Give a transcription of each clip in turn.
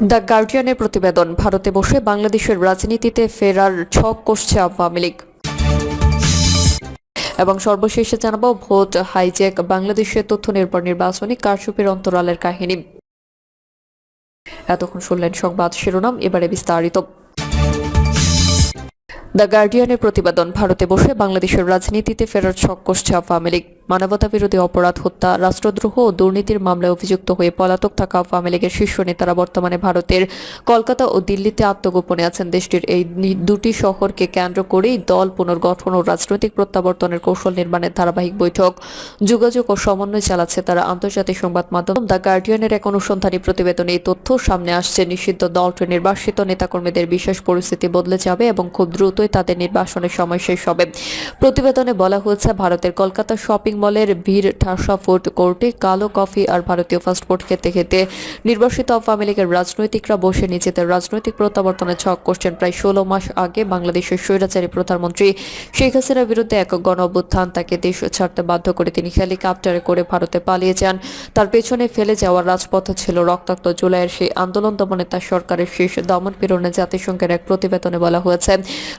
The গার্ডিয়ানের প্রতিবেদন, ভারতে বসে বাংলাদেশের রাজনীতিতে ফেরার ছক কষছে আওয়ামী লীগ। এবং সর্বশেষে জানাব, ভোট হাইজ্যাক, বাংলাদেশের তথ্য নির্ভর নির্বাচনী কারচুপির অন্তরালের কাহিনী। এতক্ষণ শুনলেন সংবাদ শিরোনাম, এবারে বিস্তারিত। দ্য গার্ডিয়ানের প্রতিবেদন, ভারতে বসে বাংলাদেশের রাজনীতিতে ফেরার ছক কষছে আওয়ামী লীগ। মানবতা বিরোধী অপরাধ, হত্যা, রাষ্ট্রদ্রোহ ও দুর্নীতির মামলায় অভিযুক্ত হয়ে পলাতক থাকা আওয়ামী লীগের শীর্ষ নেতারা বর্তমানে ভারতের কলকাতা ও দিল্লিতে আত্মগোপনে আছেন। দেশটির এই দুটি শহরকে কেন্দ্র করেই দল পুনর্গঠন ও রাজনৈতিক প্রত্যাবর্তনের কৌশল নির্মাণের ধারাবাহিক বৈঠক, যোগাযোগ ও সমন্বয় চালাচ্ছে তারা। আন্তর্জাতিক সংবাদ মাধ্যম দ্য গার্ডিয়ানের এক অনুসন্ধানী প্রতিবেদনে এই তথ্য সামনে আসছে। নিষিদ্ধ দলটির নির্বাসিত নেতাকর্মীদের বিশেষ পরিস্থিতি বদলে যাবে এবং খুব দ্রুতই তাদের নির্বাসনের সময় শেষ হবে। প্রতিবেদনে বলা হয়েছে, ভারতের কলকাতা শপিং মলের ভিড় ঠাসা ফুড কোর্টে কালো কফি আর ভারতীয় ফাস্টফুড খেতে খেতে নির্বাসিত আওয়ামী লীগের রাজনৈতিকরা বসে নিজেদের রাজনৈতিক প্রত্যাবর্তনে ছক করছেন প্রায় ষোলো মাস আগে বাংলাদেশের স্বৈরাচারী প্রধানমন্ত্রী শেখ হাসিনার বিরুদ্ধে এক গণ অভ্যুত্থান তাকে দেশ ছাড়তে বাধ্য করে তিনি হেলিকপ্টারে করে ভারতে পালিয়ে যান। তার পেছনে ফেলে যাওয়ার রাজপথ ছিল রক্তাক্ত জুলাইয়ের সেই আন্দোলন দমনে তার সরকারের শেষ দমন পীড়নে জাতিসংঘের এক প্রতিবেদনে বলা হয়েছে,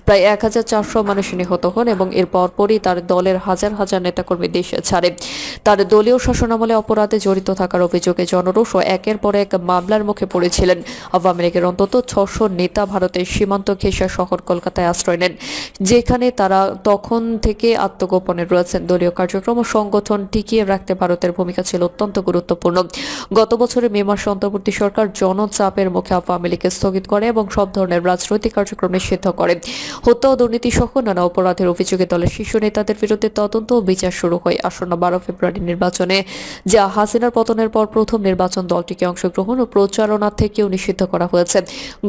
প্রায় এক হাজার চারশো মানুষ নিহত হন এবং এর পরপরই তার দলের হাজার হাজার নেতাকর্মী দেশ ছাড়ে। তার দলীয় শাসনামলে অপরাধে জড়িত থাকার অভিযোগে জনরোষ একের পর এক মামলার মুখে পড়েছিলেন। আওয়ামী লীগের অন্তত ছশো নেতা ভারতের সীমান্ত ঘেঁষা শহর কলকাতায় আশ্রয় নেন, যেখানে তারা তখন থেকে আত্মগোপনে রয়েছেন। দলীয় কার্যক্রম ও সংগঠন টিকিয়ে রাখতে ভারতের ভূমিকা ছিল অত্যন্ত গুরুত্বপূর্ণ। গত বছরের মে মাসে অন্তর্বর্তী সরকার জনচাপের মুখে আওয়ামী লীগকে স্থগিত করে এবং সব ধরনের রাজনৈতিক কার্যক্রম নিষিদ্ধ করে। হত্যা ও দুর্নীতি সহ নানা অপরাধের অভিযোগে দলের শীর্ষ নেতাদের বিরুদ্ধে তদন্ত ও বিচার শুরু হয়। আসন্ন বারো ফেব্রুয়ারি নির্বাচনে। যা হাসিনার পতনের পর প্রথম নির্বাচন দলটিকে অংশগ্রহণ ও প্রচারণা থেকেও নিষিদ্ধ করা হয়েছে।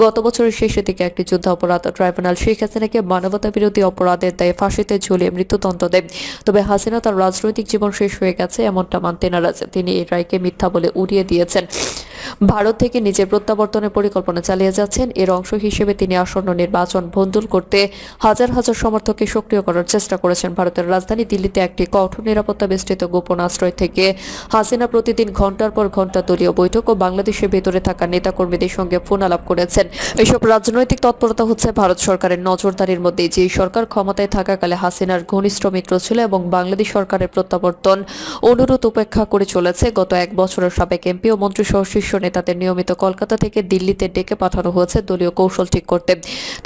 গত বছরের শেষের দিকে একটি যুদ্ধ অপরাধ ট্রাইব্যুনাল শেখ হাসিনাকে মানবতা বিরোধী অপরাধের দায়ে ফাঁসিতে ঝুলিয়ে মৃত্যুদণ্ড দেয়। তবে হাসিনা তার রাজনৈতিক জীবন শেষ হয়ে গেছে এমনটা মানতে নারাজ। তিনি এই রায়কে মিথ্যা বলে উড়িয়ে দিয়েছেন। ভারত থেকে নিজের প্রত্যাবর্তনের পরিকল্পনা চালিয়ে যাচ্ছেন। এর অংশ হিসেবে তিনি আসন্ন নির্বাচন ভণ্ডুল করতে হাজার হাজার সমর্থককে সক্রিয় করার চেষ্টা করেছেন। ভারতের রাজধানী দিল্লিতে একটি কঠোর নিরাপত্তা বেষ্টিত গোপন আশ্রয় থেকে হাসিনা প্রতিদিন ঘণ্টার পর ঘণ্টা দলীয় বৈঠক ও বাংলাদেশের ভেতরে থাকা নেতাকর্মীদের সঙ্গে ফোন আলাপ করেছেন। এসব রাজনৈতিক তৎপরতা হচ্ছে ভারত সরকারের নজরদারির মধ্যে। যে সরকার ক্ষমতায় থাকাকালে হাসিনার ঘনিষ্ঠ মিত্র ছিল এবং বাংলাদেশ সরকারের প্রত্যাবর্তন অনুরোধ উপেক্ষা করে চলেছে, গত এক বছরের সাবেক এমপি ও মন্ত্রী সহ শীর্ষ নেতাদের নিয়মিত কলকাতা থেকে দিল্লিতে ডেকে পাঠানো হয়েছে দলীয় কৌশল ঠিক করতে।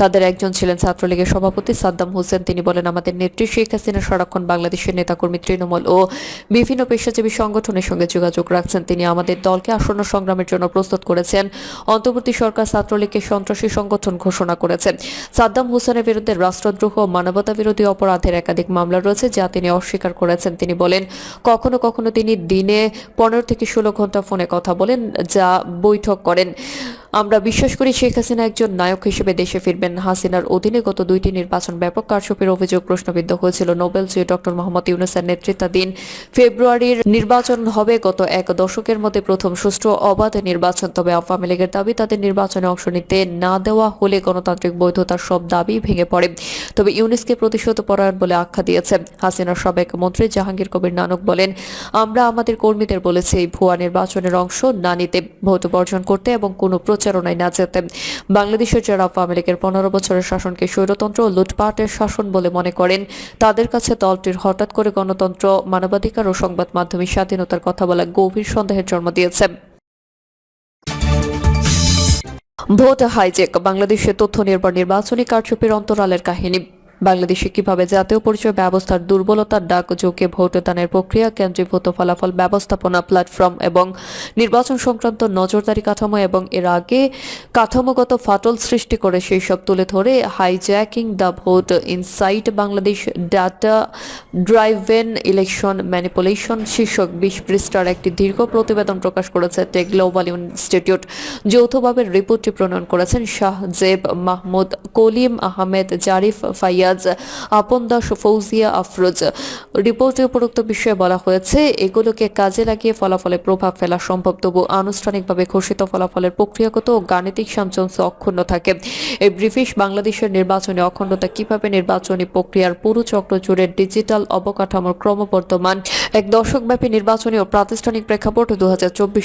তাদের একজন ছিলেন ছাত্রলীগের সভাপতি সাদ্দাম হোসেন। তিনি বলেন, আমাদের নেত্রী শেখ হাসিনা সারাক্ষণ বাংলাদেশের নেতাকর্মী তৃণমূল ও বিভিন্ন পেশাজীবী সংগঠনের সঙ্গে যোগাযোগ রাখছেন। তিনি আমাদের দলকে আসন্ন সংগ্রামের জন্য প্রস্তুত করেছেন। অন্তর্বর্তী সরকার ছাত্রলীগকে সন্ত্রাসী সংগঠন ঘোষণা করেছেন। সাদ্দাম হোসেনের বিরুদ্ধে রাষ্ট্রদ্রোহ ও মানবতা বিরোধী অপরাধের একাধিক মামলা রয়েছে যা তিনি অস্বীকার করেছেন। তিনি বলেন, কখনো কখনো তিনি দিনে পনেরো থেকে ষোলো ঘণ্টা ফোনে কথা বলেন যা বৈঠক করেন। আমরা বিশ্বাস করি শেখ হাসিনা একজন নায়ক হিসেবে দেশে ফিরবেন। হাসিনার অধীনে গত দুইটি নির্বাচন ব্যাপক কারচুপির অভিযোগ প্রশ্নবিদ্ধ হয়েছিল। নোবেল জয়ী ডক্টর মোহাম্মদ ইউনুসের নেতৃত্বাধীন ফেব্রুয়ারির নির্বাচন হবে গত এক দশকের মধ্যে প্রথম সুষ্ঠু অবাধ নির্বাচন। তবে আওয়ামী লীগের দাবি, তাদের নির্বাচনে অংশ নিতে না দেওয়া হলে গণতান্ত্রিক বৈধতার সব দাবি ভেঙে পড়ে। তবে ইউনিসকে প্রতিশোধ পরায়ণ বলে আখ্যা দিয়েছে। হাসিনার সাবেক মন্ত্রী জাহাঙ্গীর কবির নানক বলেন, আমরা আমাদের কর্মীদের বলেছি, ভুয়া নির্বাচনের অংশ না নিতে ভোট বর্জন করতে এবং কোনো প্রচারণায় না যেতে। বাংলাদেশের যারা আওয়ামী লীগের পনেরো বছরের শাসনকে স্বৈরতন্ত্র ও লুটপাটের শাসন বলে মনে করেন, তাদের কাছে দলটির হঠাৎ করে গণতন্ত্র, মানবাধিকার ও সংবাদ মাধ্যমের স্বাধীনতার কথা বলা গভীর সন্দেহের জন্ম দিয়েছে। ভোট হাইজেক বাংলাদেশের তথ্য নির্ভর নির্বাচনী কারচুপির অন্তরালের কাহিনী। বাংলাদেশে কীভাবে জাতীয় পরিচয় ব্যবস্থার দুর্বলতার ডাক যোগে ভোটদানের প্রক্রিয়া, কেন্দ্রীভূত ফলাফল ব্যবস্থাপনা প্ল্যাটফর্ম এবং নির্বাচন সংক্রান্ত নজরদারি কাঠামো এবং এর আগে কাঠামোগত ফাটল সৃষ্টি করে সেই সব তুলে ধরে hijacking the vote insight Bangladesh data driven election manipulation শীর্ষক বিশ পৃষ্ঠার একটি দীর্ঘ প্রতিবেদন প্রকাশ করেছে টেক গ্লোবাল ইনস্টিটিউট যৌথভাবে রিপোর্টটি প্রণয়ন করেছেন শাহজেব মাহমুদ, কলিম আহমেদ, জারিফ ফাইয়াজ মিরাজ আপন দাস ফৌজিয়া আফরোজ। রিপোর্টে উপরোক্ত বিষয়ে বলা হয়েছে, এগুলোকে কাজে লাগিয়ে ফলাফলে প্রভাব ফেলা সম্ভব, তবু আনুষ্ঠানিকভাবে ঘোষিত ফলাফলের প্রক্রিয়াগত ও গাণিতিক সামঞ্জস্য অক্ষুণ্ণ থাকে। এই ব্রিফিশ বাংলাদেশের নির্বাচনে অখণ্ডতা কীভাবে নির্বাচনী প্রক্রিয়ার পুরো চক্র জুড়ে ডিজিটাল অবকাঠামোর ক্রমবর্ধমান এক দশকব্যাপী নির্বাচনী ও প্রাতিষ্ঠানিক প্রেক্ষাপট দু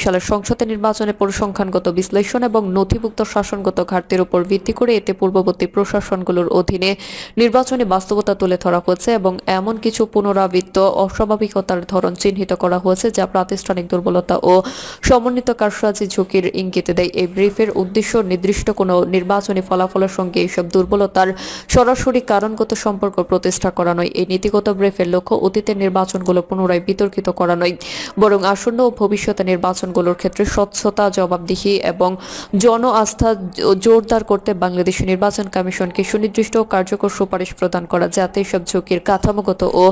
সালের সংসদে নির্বাচনে পরিসংখ্যানগত বিশ্লেষণ এবং নথিভুক্ত শাসনগত ঘাটতির উপর ভিত্তি করে এতে পূর্ববর্তী প্রশাসনগুলোর অধীনে নির্বাচনী বাস্তবতা তুলে ধরা হয়েছে এবং এমন কিছু পুনরাবৃত্ত অস্বাভাবিকতার ধরন চিহ্নিত করা হয়েছে যা প্রাতিষ্ঠানিক দুর্বলতা ও সমন্বিত কারসাজি ঝুঁকির ইঙ্গিত দেয়। এই ব্রিফের উদ্দেশ্য নির্দিষ্ট কোনো নির্বাচনী ফলাফলের সঙ্গে এইসব দুর্বলতার সরাসরি কারণগত সম্পর্ক প্রতিষ্ঠা করা নয়। এই নীতিগত ব্রিফের লক্ষ্য অতীতের নির্বাচনগুলো পুনরায় বিতর্কিত করা নয়। বরং আসন্ন ও ভবিষ্যতে নির্বাচনগুলোর ক্ষেত্রে স্বচ্ছতা, জবাবদিহি এবং জন আস্থা জোরদার করতে বাংলাদেশ নির্বাচন কমিশনকে সুনির্দিষ্ট কার্যকর সুপারিশ প্রদান করা, যাতে এসব ঝুঁকির কাঠামোগত ও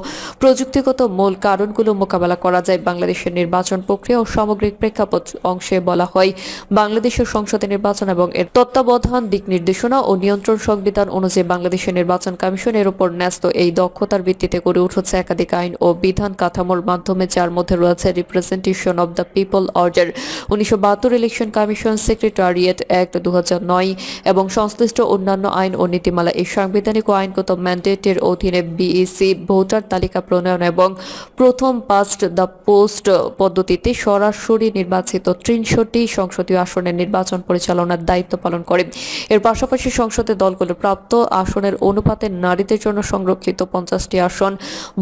প্রযুক্তিগত মূল কারণগুলো মোকাবেলা করা যায়, বাংলাদেশের নির্বাচন প্রক্রিয়া ও সামগ্রিক প্রেক্ষাপট অংশে বলা হয়। বাংলাদেশের সংসদে নির্বাচন এবং এর তত্ত্বাবধান, দিক নির্দেশনা ও নিয়ন্ত্রণ সংবিধান অনুযায়ী বাংলাদেশের নির্বাচন কমিশনের উপর ন্যস্ত এই দক্ষতার ভিত্তিতে গড়ে উঠেছে একাধিক আইন ও বিধান কাঠামোর মাধ্যমে, যার মধ্যে রয়েছে representation of the people order উনিশশো বাহাত্তর ইলেকশন কমিশন সেক্রেটারিয়েট অ্যাক্ট দু হাজার নয় এবং সংশ্লিষ্ট অন্যান্য আইন ও নীতিমালা এই সাংবিধানিক ও আইনগত ম্যান্ডেটের অধীনে বিইসি ভোটার তালিকা প্রণয়ন এবং প্রথম পাস্ট দ্য পোস্ট পদ্ধতিতে সরাসরি নির্বাচিত ত্রিশটি সংসদীয় আসনের নির্বাচন পরিচালনার দায়িত্ব পালন করে। এর পাশাপাশি সংসদে দলগুলো প্রাপ্ত আসনের অনুপাতে নারীদের জন্য সংরক্ষিত পঞ্চাশটি আসন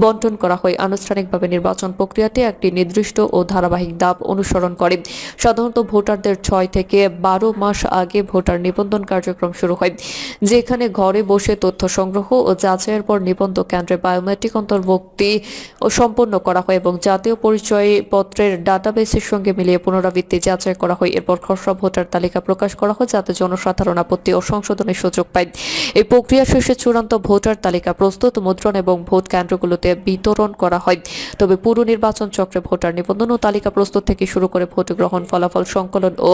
বন্টন করা হয়। আনুষ্ঠানিকভাবে নির্বাচন প্রক্রিয়াটি একটি নির্দিষ্ট ও ধারাবাহিক ধাপ অনুসরণ করে। সাধারণত ভোটারদের ছয় থেকে বারো মাস আগে ভোটার নিবন্ধন কার্যক্রম শুরু হয়, যেখানে ঘরে বসে তথ্য সংগ্রহ ও যাচাইয়ের পর নিবন্ধ কেন্দ্রে বায়োমেট্রিক অন্তর্ভুক্তি সম্পন্ন করা হয় এবং জাতীয় পরিচয় পত্রের ডাটাবেসের সঙ্গে মিলিয়ে পুনরাবৃত্তি যাচাই করা হয়। এরপর খসড়া ভোটার তালিকা প্রকাশ করা হয় যাতে জনসাধারণ আপত্তি ও সংশোধনের সুযোগ পায়। এই প্রক্রিয়া শেষে চূড়ান্ত ভোটার তালিকা প্রস্তুত, মুদ্রণ এবং ভোট কেন্দ্রগুলোতে বিতরণ করা হয়। তবে পুরো নির্বাচন চক্রে ভোটার নিবন্ধন ও তালিকা প্রস্তুত থেকে শুরু করে ভোট গ্রহণ ফলাফল সংকলন ও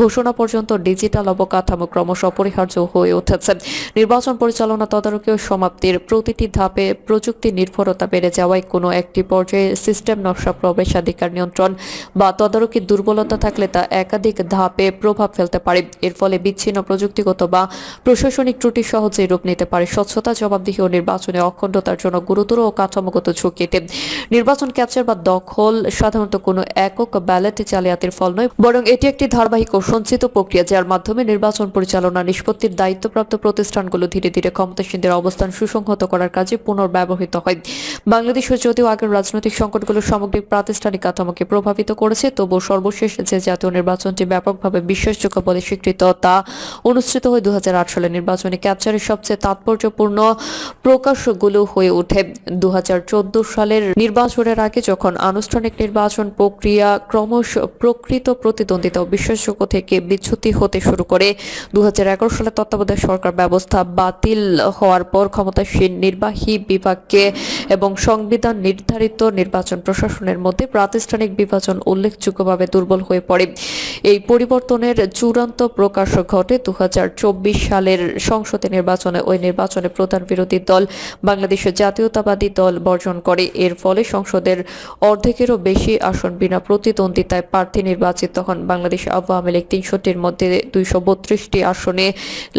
ঘোষণা পর্যন্ত ডিজিটাল অবকাঠামো ক্রমশ অপরিহার্য হয়ে উঠেছে। নির্বাচন পরিচালনা তদারকি ও সমাপ্তির প্রতিটি ধাপে প্রযুক্তি নির্ভরতা বেড়ে যাওয়ায় কোনো একটি পর্যায়ে সিস্টেম নকশা প্রবেশাধিকার নিয়ন্ত্রণ বা তদারকির দুর্বলতা থাকলে তা একাধিক ধাপে প্রভাব ফেলতে পারে। এর ফলে বিচ্ছিন্ন প্রযুক্তিগত বা প্রশাসনিক ত্রুটি সহজেই রূপ নিতে পারে। স্বচ্ছতা, জবাবদিহি ও নির্বাচনে অখণ্ডতার জন্য গুরুতর ও কাঠামোগত ঝুঁকিতে নির্বাচন ক্যাপচার বা দখল সাধারণত কোনো একক ব্যালট জালিয়াতির ফল নয়, বরং এটি একটি ধারাবাহিক ও সঞ্চিত প্রক্রিয়া, যার মাধ্যমে নির্বাচন পরিচালনা, নিষ্পত্তির দায়িত্বপ্রাপ্ত প্রতিষ্ঠানগুলো ধীরে ধীরে ক্ষমতাসীনদের অবস্থান সুসংহত করার কাজে পুনর্ব্যবহৃত হয়। বাংলাদেশের যদিও আগের রাজনৈতিক সংকটগুলো সামগ্রিক প্রাতিষ্ঠানিক কাঠামোকে প্রভাবিত করেছে তবু সর্বশেষ যে জাতীয় নির্বাচনটি ব্যাপকভাবে বিশ্বাসযোগ্য বলে স্বীকৃত, তা অনুষ্ঠিত হয় দু সালে নির্বাচনে ক্যাপচারের সবচেয়ে তাৎপর্যপূর্ণ প্রকাশগুলো হয়ে ওঠে। দু হাজার চোদ্দ সালের নির্বাচনের আগে যখন আনুষ্ঠানিক নির্বাচন প্রক্রিয়া ক্রমশ প্রকৃত প্রতিদ্বন্দ্বিতা ও বিশ্বাসযোগ্য থেকে বিচ্যুতি হতে শুরু করে দু সালে তত্ত্বাবধায়ক সরকার ব্যবস্থা বাতিল হওয়ার পর ক্ষমতাসীন নির্বাহী বিভাগকে এবং সংবিধান নির্ধারিত নির্বাচন প্রশাসনের মধ্যে প্রাতিষ্ঠানিক বিভাজন উল্লেখযোগ্যভাবে দুর্বল হয়ে পড়ে। এই পরিবর্তনের চূড়ান্ত প্রকাশ ঘটে দু হাজার চব্বিশ সালের সংসদে নির্বাচনে। ওই নির্বাচনে প্রধান বিরোধী দল বাংলাদেশের জাতীয়তাবাদী দল বর্জন করে। এর ফলে সংসদের অর্ধেকেরও বেশি আসন বিনা প্রতিদ্বন্দ্বিতায় প্রার্থী নির্বাচিত হন। বাংলাদেশ আওয়ামী লীগ তিনশোটির মধ্যে দুইশো আসনে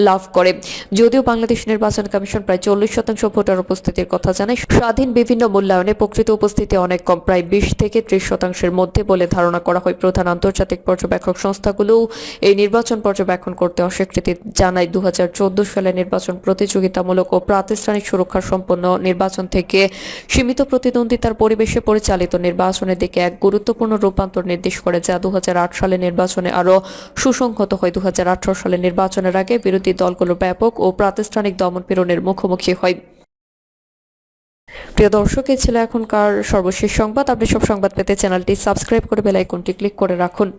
লাভ করে। যদিও বাংলাদেশ নির্বাচন কমিশন প্রায় চল্লিশ শতাংশ ভোটার উপস্থিতির কথা জানায়, স্বাধীন বিভিন্ন মূল্যায়নে প্রকৃত উপস্থিতি অনেক কম। প্রায় বিশ থেকে ত্রিশ শতাংশের মধ্যে বলে ধারণা করা হয়, প্রধান আন্তর্জাতিক পর্যবেক্ষক সংস্থাগুলো এই নির্বাচন পর্যবেক্ষণ করতে অস্বীকৃতি জানায়। দু হাজার চোদ্দ সালে নির্বাচন প্রতিযোগিতামূলক ও প্রাতিষ্ঠানিক সুরক্ষা সম্পন্ন নির্বাচন থেকে সীমিত প্রতিদ্বন্দ্বিতার পরিবেশে পরিচালিত নির্বাচনের দিকে এক গুরুত্বপূর্ণ রূপান্তর নির্দেশ করে যা দু সালে নির্বাচনে আরও সুসংহত হয়। দু হাজার আঠারো সালে নির্বাচনের আগে বিরোধী দলগুলো ব্যাপক ও প্রাতিষ্ঠানিক দমনপীড়নের মুখোমুখি হয়। প্রিয় দর্শক, এই ছিল এখনকার সর্বশেষ সংবাদ। আপনি সব সংবাদ পেতে চ্যানেলটি সাবস্ক্রাইব করে বেল আইকনটি ক্লিক করে রাখুন।